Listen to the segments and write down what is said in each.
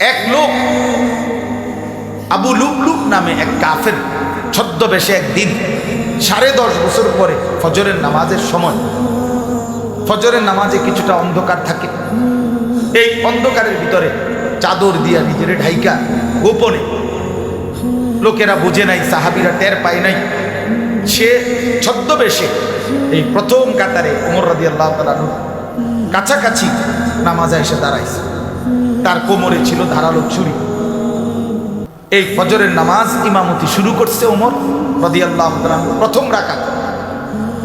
এক লোক, আবু লুকলুক নামে এক কাফের ছদ্মবেশে একদিন, সাড়ে দশ বছর পরে ফজরের নামাজের সময়, ফজরের নামাজে কিছুটা অন্ধকার থাকে। এই অন্ধকারের ভিতরে চাদর দিয়া নিজের ঢাইকা গোপনে লোকেরা বুঝে নাই, সাহাবিরা টের পায় নাই। সে ছদ্মবেশে এই প্রথম কাতারে উমর রাদি আল্লাহ তালানুর কাছাকাছি নামাজে এসে দাঁড়াইছে। তার কোমরে ছিল ধারালো ছুরি। এই ফজরের নামাজ ইমামতি শুরু করছে ওমর রদি আল্লাহ প্রথম রাকাত।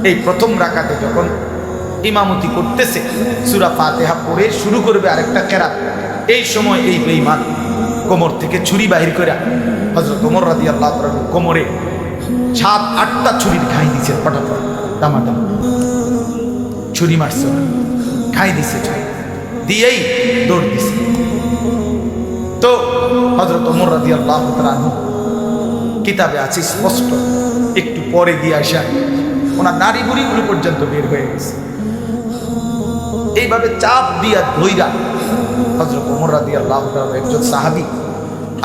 এই প্রথম রাকাতে যখন ইমামতি করতেছে, সুরা ফাতেহা পড়ে শুরু করবে আরেকটা কেরাত। এই সময় এই বেইমান কোমর থেকে ছুরি বাহির করে হজরত ওমর রাদি আল্লাহ কোমরে সাত, আটটা ছুরির ঘাই দিছে পটাপট টামাটাম ছুরি মারছে। ঘাই দিছে ছুরি। দিয়েই দৌড় দিছে। তো হজরত ওমর রাদি আল্লাহ কিতাবে আছে স্পষ্ট। একটু পরে দিয়ে আসা ওনার নারী বুড়িগুলো পর্যন্ত বের হয়ে গেছে। এইভাবে চাপ দিয়া ধৈরা হজরত ওমর রাদি আল্লাহ একজন সাহাবি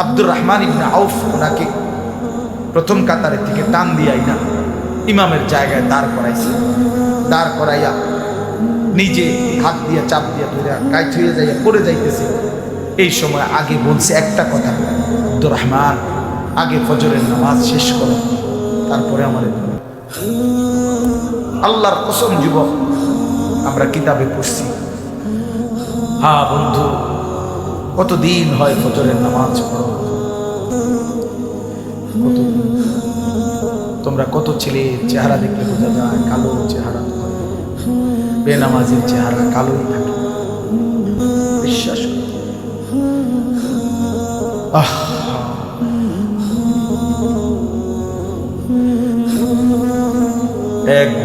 আব্দুর রহমান ইবনে আউফ ওনাকে প্রথম কাতারের থেকে টান দিয়াই না ইমামের জায়গায় দাঁড় করাইছে। দাঁড় করাইয়া নিজে হাত দিয়া চাপ দিয়া ধরে কাইট হয়ে যাইয়া পড়ে যাইতেছে। এই সময় আগে বলছে একটা কথা। আব্দুর রহমান, আগে ফজরের নামাজ শেষ করো, তারপরে আমাদের আল্লাহর কসম যুবক, আমরা কিতাবে পড়ছি। হ্যাঁ বন্ধু, কতদিন হয় ফজরের নামাজ পড়ো? তোমরা কত ছেলে, চেহারা দেখলে বোঝা যায়, কালো চেহারা বেনামাজির চেহারা কালোই থাকে। বিশ্বাস করো। এক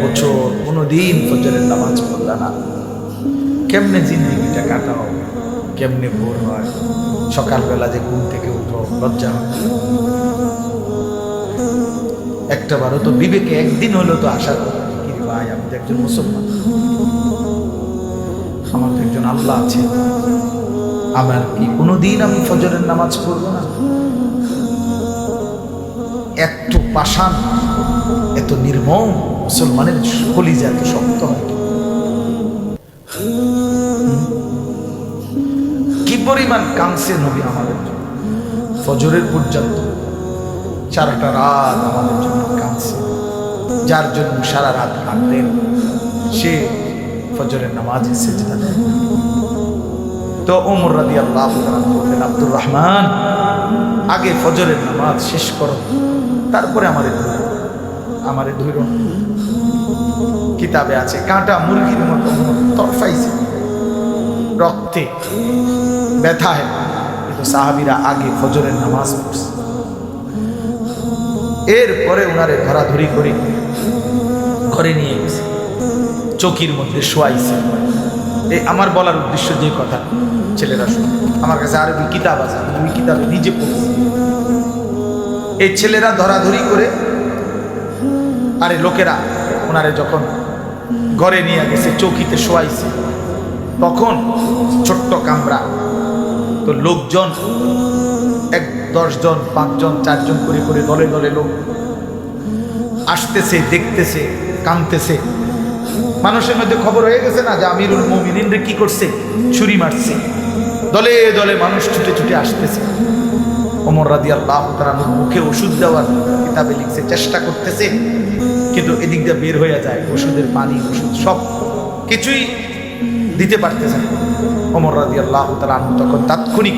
বছর, কোনোদিন ফজরের নামাজ পড়লা না। কেমনে জিন্দিগিটা কাটাও, কেমনে ভোর হয়, সকালবেলা যে ঘুম থেকে উঠো, লজ্জা একটা বারও তো বিবেকে, একদিন হলো তো আশা করো, কি ভাই, আমি তো একজন মুসলমান। আমার তো একজন আল্লাহ আছে। আমার কি কোনোদিন আমি ফজরের নামাজ পড়ব না? এত পাষাণ, এত নির্মম, মুসলমানের কলিজা এত শক্ত হয় কি? পরিমাণ কাঁদছে নবী আমাদের ফজরের পর্যন্ত সারাটা রাত আমাদের জন্য কাঁদছে। যার জন্য সারা রাত কাঁদলেন। সে ফজরের নামাজ সেজদা দেয়। তো ওমর রাদি আল্লাহ বললেন, আব্দুর রহমান, আগে ফজরের নামাজ শেষ করো, তারপরে আমাদের ধরো, আমারে ধরো কিতাবে আছে, কাঁটা মুরগির মতো তরফাইছে রক্তে ব্যথায়। কিন্তু সাহাবিরা আগে ফজরের নামাজ পড়ছে। এরপরে ওনারে ধরাধরি করে, ঘরে নিয়ে গেছে, চকির মধ্যে শোয়াইছে। এই আমার বলার উদ্দেশ্য যে কথা, ছেলেরা শুনে আমার কাছে আরবি কিতাব আছে, আমি কিতাবে নিজে পড়ছি এই ছেলেরা ধরাধরি করে, আরে লোকেরা, ওনারে যখন ঘরে নিয়ে গেছে, চৌকিতে শোয়াইছে, তখন ছোট্ট কামরা, তো লোকজন, এক দশজন, পাঁচজন, চারজন করে করে দলে দলে লোক আসতেছে, দেখতেছে কানতেছে মানুষের মধ্যে খবর হয়ে গেছে না যে আমিরুল মোমিনিনরে কি করছে? ছুরি মারছে। দলে দলে মানুষ ছুটে ছুটে আসতেছে। ওমর রাদি আল্লাহ তালানুর মুখে ওষুধ দেওয়ার কিতাবে লিখছে, চেষ্টা করতেছে, কিন্তু এদিক দিয়ে বের হয়ে যায়। ওষুধের পানি, ওষুধ সব কিছুই দিতে পারতেছে না। ওমর রাদি আল্লাহ তালানু তখন তাৎক্ষণিক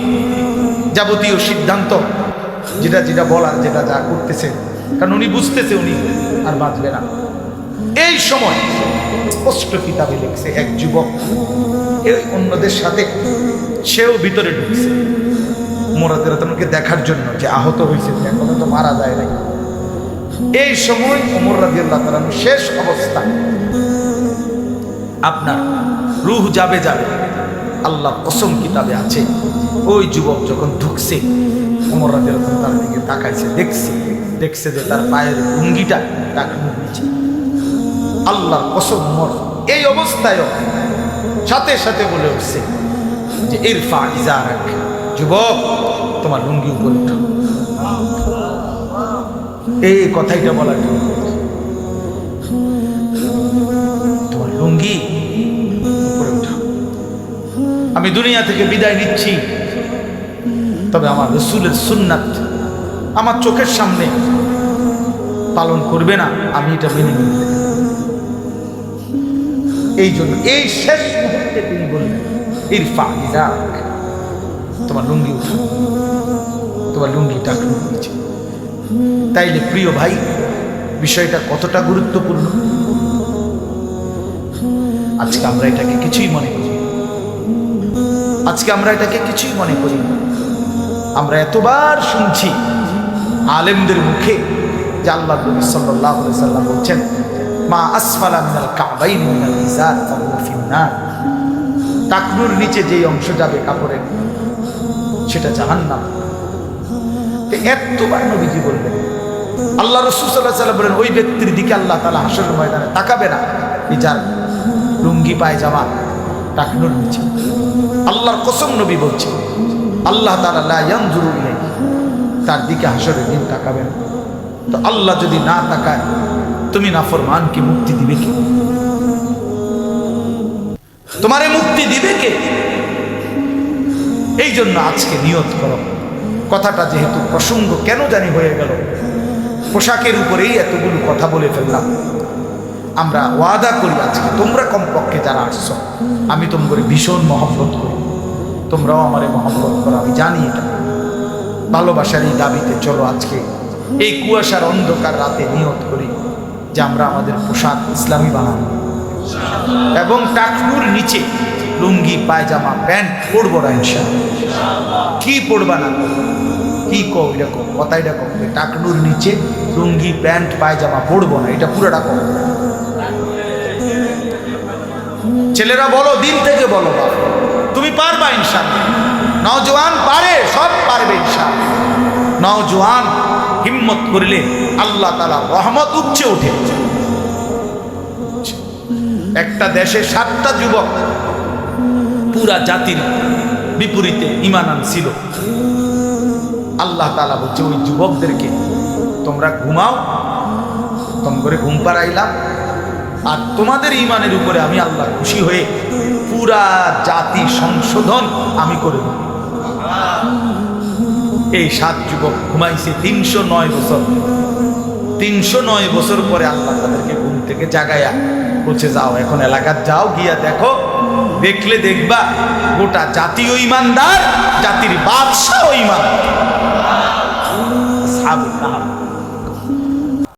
যাবতীয় সিদ্ধান্ত, যেটা যেটা বলার, যেটা যা করতেছে, কারণ উনি বুঝতেছে উনি আর বাঁচবে না। এই সময় স্পষ্ট কিতাবে লিখছে এক যুবক এই অন্যদের সাথে সেও ভিতরে ঢুকছে। মোরাদের রতনকে দেখার জন্য যে আহত হয়েছে এখনও তো মারা যায় নাই। এই সময় ওমর রাজি আল্লাহ তালানু শেষ অবস্থা। আপনার রুহ যাবে যাবে। আল্লাহ কসম কিতাবে আছে। ওই যুবক যখন ঢুকছে ওমর রাজি আল্লাহ তার দিকে তাকাইছে, দেখছে দেখছে যে তার পায়ের ভঙ্গিটা টাকনু নিচে। আল্লাহ কসম ওমর এই অবস্থায়ও সাথে সাথে বলে উঠছে যে, ইরফা ইজারাক, যুবক, তোমার লুঙ্গি উপরে এই কথাইটা বলার জন্য তোমার লুঙ্গি আমি দুনিয়া থেকে বিদায় নিচ্ছি। তবে আমার রসুলের সুন্নাত আমার চোখের সামনে পালন করবে না। আমি এটা মেনে নিব। এই জন্য এই শেষ মুহূর্তে তিনি বললেন, ইরফা ইজাক তোমার লুঙ্গি উঠাও তোমার লুঙ্গি টাকলু নিচে। তাইলে প্রিয় ভাই, বিষয়টা কতটা গুরুত্বপূর্ণ? আজকে আমরা এটাকে কিছুই মনে করি আজকে আমরা এটাকে কিছুই মনে করি আমরা এতবার শুনছি আলেমদের মুখে যে আল্লাহ নবী আলাইহি সাল্লাম বলছেন মা আসফালা নিচে যেই অংশ যাবে কাপড়ের, সেটা জাহান্নাম। এতবার নবীজি বলবেন আল্লাহ রসুল বলেন, ওই ব্যক্তির দিকে আল্লাহ তালা হাসরের ময়দানে তাকাবে না। যার লুঙ্গি, পায়জামা, টাকনুর নিচে। আল্লাহর কসম নবী বলছে, আল্লাহ তালা তার দিকে হাসরের দিন তাকাবে না। তো আল্লাহ যদি না তাকায় তুমি নাফরমানকে মুক্তি দিবে কে? তোমারে মুক্তি দিবে কে? এই জন্য আজকে নিয়ত করো। কথাটা যেহেতু প্রসঙ্গ কেন জানি হয়ে গেল? পোশাকের উপরেই এতগুলো কথা বলে ফেললাম। আমরা ওয়াদা করি আজকে, তোমরা কমপক্ষে যারা আসছ, আমি তোমাকে ভীষণ মহব্বত করি। তোমরাও আমারে মহব্বত করো, আমি জানি এটা। ভালোবাসার এই দাবিতে চলো আজকে। এই কুয়াশার অন্ধকার রাতে নিয়ত করি। যে আমরা আমাদের পোশাক ইসলামী বানাবো। এবং টাকনুর নিচে লুঙ্গি, পায়জামা, প্যান্ট পরবো না ইনশাআল্লাহ। কি পরবা না? কি কো এরকম? কথা এটা কম টাকনুর নিচে লুঙ্গি, প্যান্ট, পায়জামা পরবো না। এটা পুরোটা কম। ছেলেরা বলো, দিন থেকে বলো তুমি পারবা ইনশাআল্লাহ। নওজোয়ান পারে, সব পারবে ইনশাআল্লাহ। নওজোয়ান হিম্মত করলে আল্লাহ তালা রহমত উপচে ওঠে। একটা দেশে সাতটা যুবক, পুরা জাতির বিপরীতে ইমান আনছিল। আল্লাহ তালা বলছে, ওই যুবকদেরকে তোমরা ঘুমাও তোম করে ঘুম পাড়াইলাম আর তোমাদের ইমানের উপরে আমি আল্লাহ খুশি হয়ে পুরা জাতি সংশোধন আমি করে দেব। এই সাত যুবক ঘুমাইছে তিনশো নয় বছর। তিনশো নয় বছর পরে আল্লাহ তাদেরকে ঘুম থেকে জাগাইয়া বলছে, যাও, এখন এলাকার যাও, গিয়া দেখো। দেখলে দেখবা, গোটা জাতীয় ইমানদার, জাতির বাদশাহ ইমান